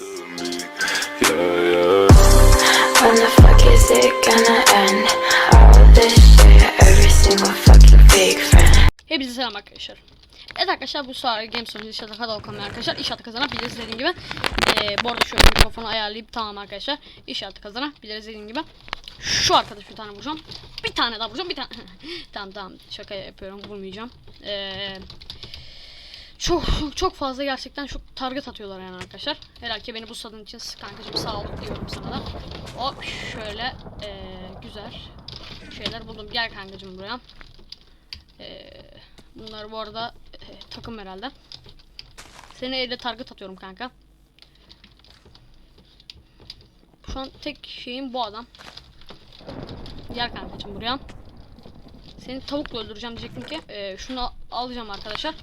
When the fuck is it gonna end? All this shit, every single fucking fake friend. Hepinize selam arkadaşlar. Evet arkadaşlar bu sefer Game Sonu inşaata kadar okumaya arkadaşlar inşaatı kazanabiliriz dediğim gibi. Ee, bu arada şöyle mikrofonu ayarlayıp tamam arkadaşlar inşaatı kazanabiliriz dediğim gibi. Şu arkadaş bir tane vuracağım. Bir tane daha vuracağım bir tane. tamam tamam şaka yapıyorum vurmayacağım. Ee, çok çok fazla gerçekten çok target atıyorlar yani arkadaşlar. Herhalde beni bu sadın için kankacım sağ ol diyorum sana da. Hop şöyle ee, güzel şeyler buldum. Gel kankacım buraya. Ee, bunlar bu arada e, takım herhalde. Seni elle target atıyorum kanka. Şu an tek şeyim bu adam. Gel kankacım buraya. Seni tavukla öldüreceğim diyecektim ki. Ee, şunu al- alacağım arkadaşlar.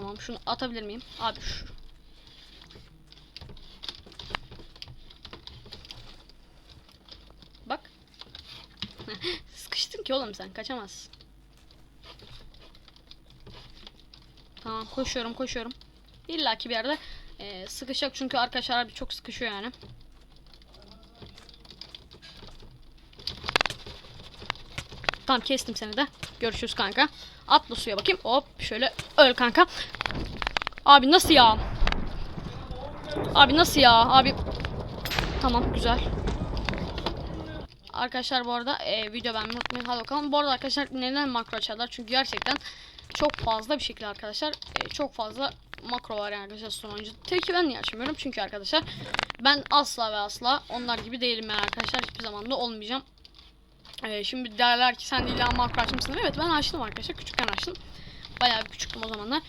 Tamam şunu atabilir miyim? Abi şu. Bak. Sıkıştın ki oğlum sen kaçamazsın. Tamam koşuyorum koşuyorum. İlla ki bir yerde e, sıkışacak çünkü arkadaşlar abi çok sıkışıyor yani. Tamam kestim seni de. Görüşürüz kanka. Atla suya bakayım. Hop şöyle öl kanka. Abi nasıl ya? Abi nasıl ya? Abi Tamam güzel. Arkadaşlar bu arada e, video beğenmeyi unutmayın. Hadi bakalım. Bu arada arkadaşlar neden makro açarlar? Çünkü gerçekten çok fazla bir şekilde arkadaşlar e, çok fazla makro var yani arkadaşlar sonuncu. Tabii ki ben niye açmıyorum? Çünkü arkadaşlar ben asla ve asla onlar gibi değilim yani arkadaşlar. Hiçbir zaman da olmayacağım. E, şimdi derler ki sen de illa açmışsın. Evet ben açtım arkadaşlar. Küçükken açtım. Bayağı küçüktüm o zamanlar.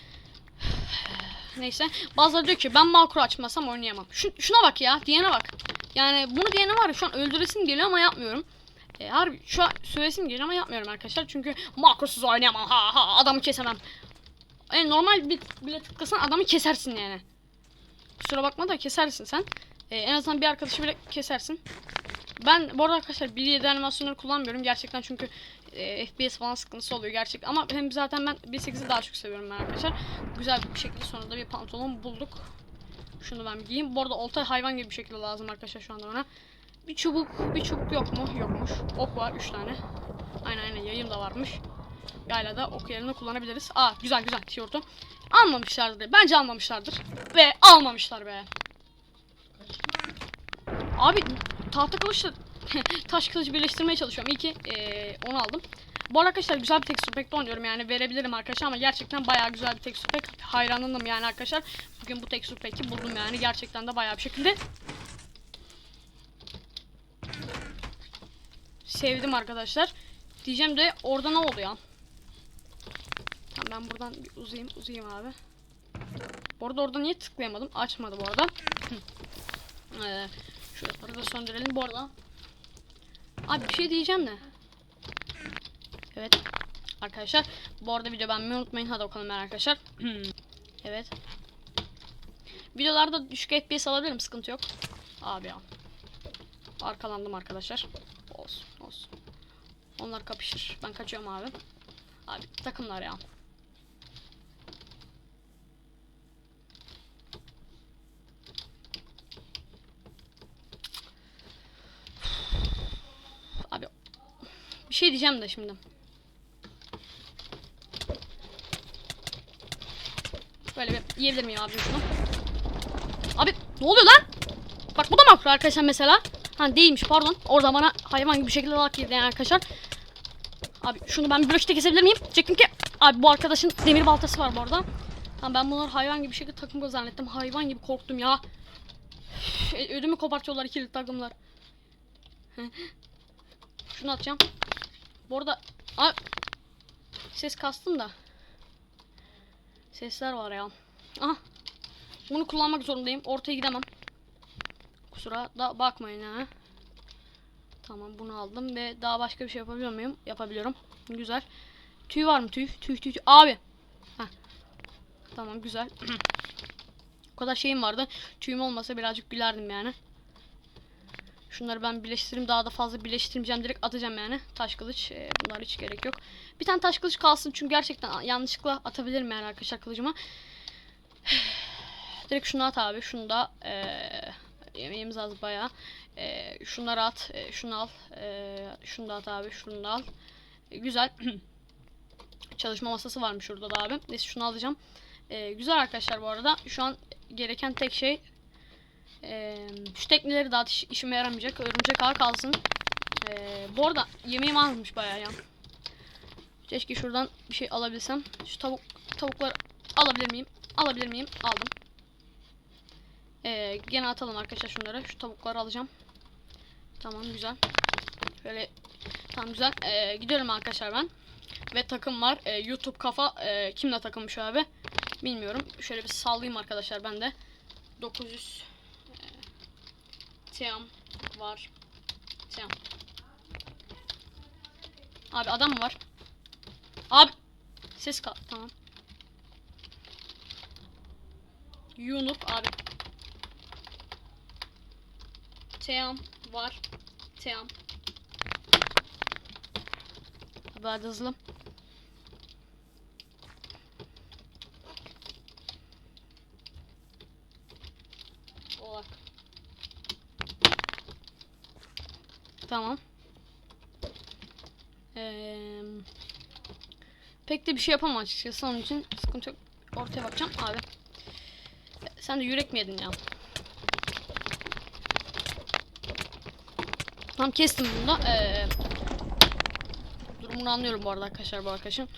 Neyse. Bazıları diyor ki ben makro açmasam oynayamam. Şu, şuna bak ya. Diyene bak. Yani bunu diyene var ya şu an öldüresim geliyor ama yapmıyorum. E, harbi şu an söylesim geliyor ama yapmıyorum arkadaşlar. Çünkü makrosuz oynayamam. Ha ha adamı kesemem. Yani normal bir bile tıklasan adamı kesersin yani. Kusura bakma da kesersin sen. E, en azından bir arkadaşı bile kesersin. Ben bu arada arkadaşlar 1.7 animasyonları kullanmıyorum gerçekten çünkü e, FPS falan sıkıntısı oluyor gerçek ama hem zaten ben 1.8'i daha çok seviyorum ben arkadaşlar. Güzel bir şekilde sonunda bir pantolon bulduk. Şunu ben giyeyim. Bu arada olta hayvan gibi bir şekilde lazım arkadaşlar şu anda bana. Bir çubuk, bir çubuk yok mu? Yokmuş. Ok var 3 tane. Aynen aynen yayım da varmış. Yayla da ok yerine kullanabiliriz. Aa güzel güzel tişörtü. Almamışlardır. Bence almamışlardır. Ve almamışlar be. Abi tahta kılıçla taş kılıcı birleştirmeye çalışıyorum. İyi ki eee, onu aldım. Bu arada arkadaşlar güzel bir texture pack'te oynuyorum yani verebilirim arkadaşlar ama gerçekten bayağı güzel bir texture pack. Hayranınım yani arkadaşlar. Bugün bu texture pack'i buldum yani gerçekten de bayağı bir şekilde. Sevdim arkadaşlar. Diyeceğim de orada ne oldu ya? Ben buradan bir uzayayım uzayayım abi. Bu arada orada niye tıklayamadım? Açmadı bu arada. ee, şuraları da söndürelim bu arada. Abi bir şey diyeceğim de. Evet. Arkadaşlar bu arada video beğenmeyi unutmayın. Hadi bakalım arkadaşlar. evet. Videolarda düşük FPS alabilirim sıkıntı yok. Abi ya. Arkalandım arkadaşlar. Olsun olsun. Onlar kapışır. Ben kaçıyorum abi. Abi takımlar ya. Abi bir şey diyeceğim de şimdi. Böyle bir yiyebilir miyim abi şunu? Abi ne oluyor lan? Bak bu da makro arkadaşlar mesela. Ha değilmiş pardon. Orada bana hayvan gibi bir şekilde lak girdi yani arkadaşlar. Abi şunu ben bir bloşta kesebilir miyim? Çektim ki. Abi bu arkadaşın demir baltası var bu arada. Ha, ben bunları hayvan gibi bir şekilde takım zannettim. Hayvan gibi korktum ya. Üf, Ödümü kopartıyorlar ikili takımlar. Şunu atacağım. Bu arada Aa, ses kastım da. Sesler var ya. Aha. Bunu kullanmak zorundayım. Ortaya gidemem. Kusura da bakmayın ha. Tamam bunu aldım ve daha başka bir şey yapabiliyor muyum? Yapabiliyorum. Güzel. Tüy var mı tüy? Tüy tüy. tüy. Abi. Heh. Tamam güzel. o kadar şeyim vardı. Tüyüm olmasa birazcık gülerdim yani. Şunları ben birleştireyim. Daha da fazla birleştirmeyeceğim. Direkt atacağım yani. Taş kılıç. Ee, bunlar hiç gerek yok. Bir tane taş kılıç kalsın. Çünkü gerçekten yanlışlıkla atabilirim yani arkadaşlar kılıcıma. Direkt şunu at abi. Şunu da eee yemeğimiz az bayağı. Eee şunları at. eee, şunu al. eee, şunu da at abi. Şunu da al. E, güzel. Çalışma masası varmış şurada da abi. Neyse şunu alacağım. Eee, güzel arkadaşlar bu arada. Şu an gereken tek şey eee, şu tekneleri iş- işime yaramayacak. Örümcek ağı kalsın. Eee, bu arada yemeğim azmış bayağı ya. Keşke şuradan bir şey alabilsem. Şu tavuk tavukları alabilir miyim? Alabilir miyim? Aldım. Ee, gene atalım arkadaşlar şunları. Şu tavukları alacağım. Tamam güzel. Böyle tamam güzel. Ee, gidiyorum arkadaşlar ben. Ve takım var. Ee, YouTube kafa ee, kimle takılmış abi? Bilmiyorum. Şöyle bir sallayayım arkadaşlar ben de. 900 Tiam var. Tiam. Abi adam mı var? Abi ses kal tamam. Yunuk abi. Team var. Team. Abi hadi hızlı. Olak. Tamam. Eee Pek de bir şey yapamam açıkçası onun için sıkıntı yok. Ortaya bakacağım abi. Sen de yürek mi yedin ya? Tamam kestim bunu da. Ee, durumunu anlıyorum bu arada arkadaşlar bu arkadaşın.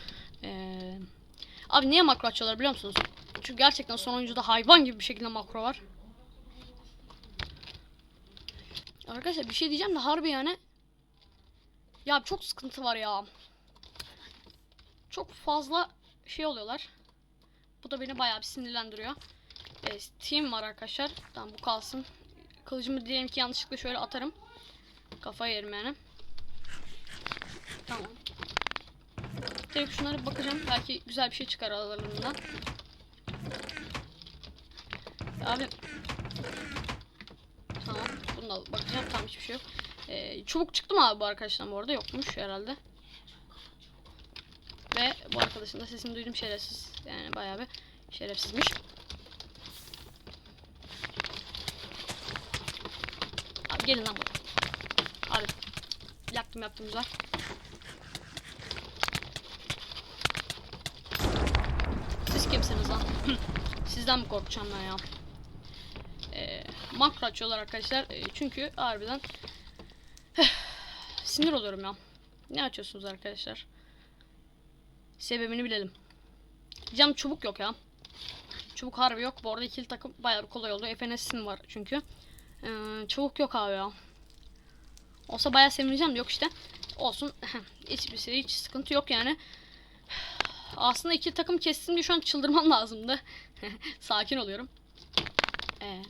Ee, abi niye makro açıyorlar biliyor musunuz? Çünkü gerçekten son oyuncuda hayvan gibi bir şekilde makro var. Arkadaşlar bir şey diyeceğim de harbi yani. Ya çok sıkıntı var ya çok fazla şey oluyorlar. Bu da beni bayağı bir sinirlendiriyor. E, team var arkadaşlar. Tamam bu kalsın. Kılıcımı diyelim ki yanlışlıkla şöyle atarım. Kafaya yerim yani. Tamam. Direkt şunlara bakacağım. Belki güzel bir şey çıkar aralarından. Abi. Da bakacağım. Tamam hiçbir şey yok. E, çubuk çıktı mı abi bu arkadaşlar bu arada? Yokmuş herhalde. Ve bu arkadaşın da sesini duydum şerefsiz. Yani bayağı bir şerefsizmiş. Abi gelin lan buraya. Abi. Yaktım yaptım güzel. Siz kimsiniz lan? Sizden mi korkacağım ben ya? Makro açıyorlar arkadaşlar. Ee, çünkü harbiden sinir oluyorum ya. Ne açıyorsunuz arkadaşlar? Sebebini bilelim. Cam çubuk yok ya. Çubuk harbi yok. Bu arada ikili takım bayağı kolay oldu. FNS'im var çünkü. Ee, çubuk yok abi ya. Olsa bayağı sevineceğim yok işte. Olsun. Hiçbir şey hiç sıkıntı yok yani. Aslında iki takım kestim diye şu an çıldırmam lazımdı. Sakin oluyorum. Ee,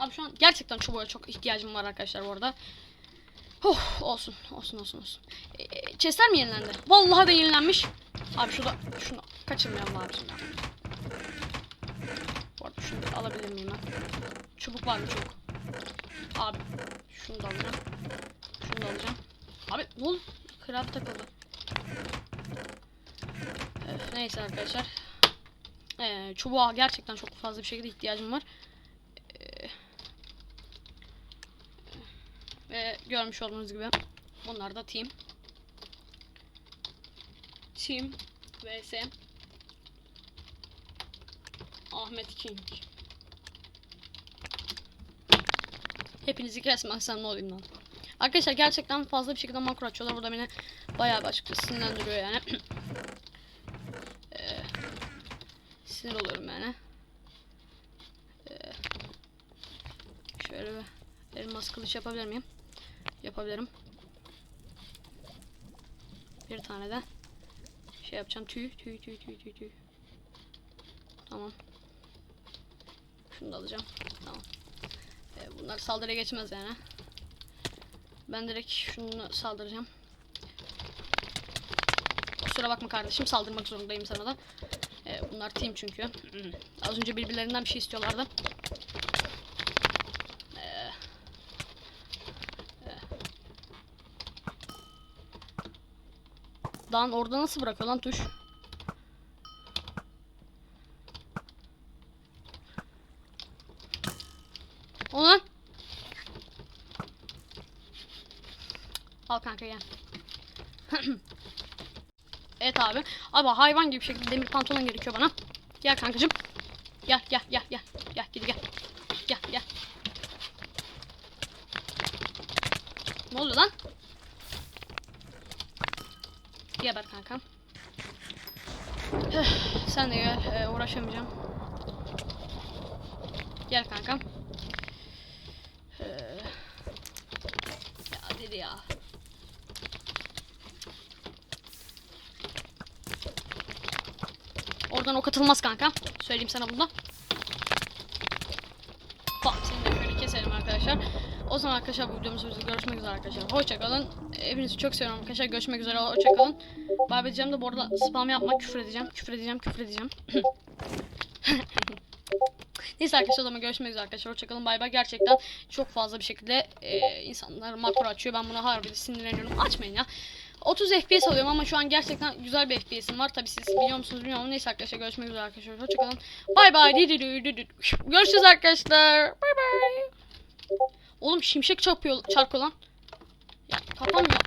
abi şu an gerçekten çubuğa çok ihtiyacım var arkadaşlar bu arada. Oh, olsun, olsun, olsun, olsun. Ee, chestler mi yenilendi? Vallahi de yenilenmiş. Abi şurada, şunu kaçırmayalım abi. Bu arada şunu alabilir miyim ben? Çubuk var mı çubuk? Abi, şunu da alacağım. Şunu da alacağım. Abi, ne oldu? Kral takıldı. Öf, neyse arkadaşlar. Ee, çubuğa gerçekten çok fazla bir şekilde ihtiyacım var. Ee, ve görmüş olduğunuz gibi bunlar da team. Team vs Ahmet King. Hepinizi kesmezsem ne olayım lan. Arkadaşlar gerçekten fazla bir şekilde makro açıyorlar. Bu da beni bayağı bir açıkçası sinirlendiriyor yani. Ee, sinir oluyorum yani. Ee, şöyle bir elmas kılıç yapabilir miyim? Yapabilirim. Bir tane de şey yapacağım. Tüy, tüy, tüy, tüy, tüy, tüy. Tamam. Şunu da alacağım. Tamam. Ee, bunlar saldırıya geçmez yani. Ben direkt şunu saldıracağım. Kusura bakma kardeşim saldırmak zorundayım sana da. Ee, bunlar team çünkü. Az önce birbirlerinden bir şey istiyorlardı. Ee, Lan orada nasıl bırakıyor lan tuş? Ulan. Al kanka gel. evet abi. Abi hayvan gibi bir şekilde demir pantolon gerekiyor bana. Gel kankacım. Gel gel gel gel. Gel gidi gel. Gel gel. Ne oluyor lan? Geber kanka. Üf, Sen de gel. ee, uğraşamayacağım. Gel kankam. Ee, ya dedi ya. Oradan ok atılmaz kanka. Söyleyeyim sana bunu. Bak seni de şöyle keselim arkadaşlar. O zaman arkadaşlar bu videomuzda görüşmek üzere arkadaşlar. Hoşçakalın. Hepinizi çok seviyorum arkadaşlar. Görüşmek üzere. Hoşçakalın. Bay diyeceğim de bu arada spam yapmak küfür edeceğim. Küfür edeceğim. Küfür edeceğim. Neyse arkadaşlar o zaman görüşmek üzere arkadaşlar. Hoşçakalın. Bay bay. Gerçekten çok fazla bir şekilde e, insanlar makro açıyor. Ben buna harbi sinirleniyorum. Açmayın ya. 30 FPS alıyorum ama şu an gerçekten güzel bir FPS'im var. Tabi siz biliyor musunuz bilmiyorum. Neyse arkadaşlar görüşmek üzere arkadaşlar. Hoşçakalın. Bay bay. Görüşürüz arkadaşlar. Bay bay. Oğlum şimşek çarpıyor, çarpıyor lan. Ya kapanmıyor.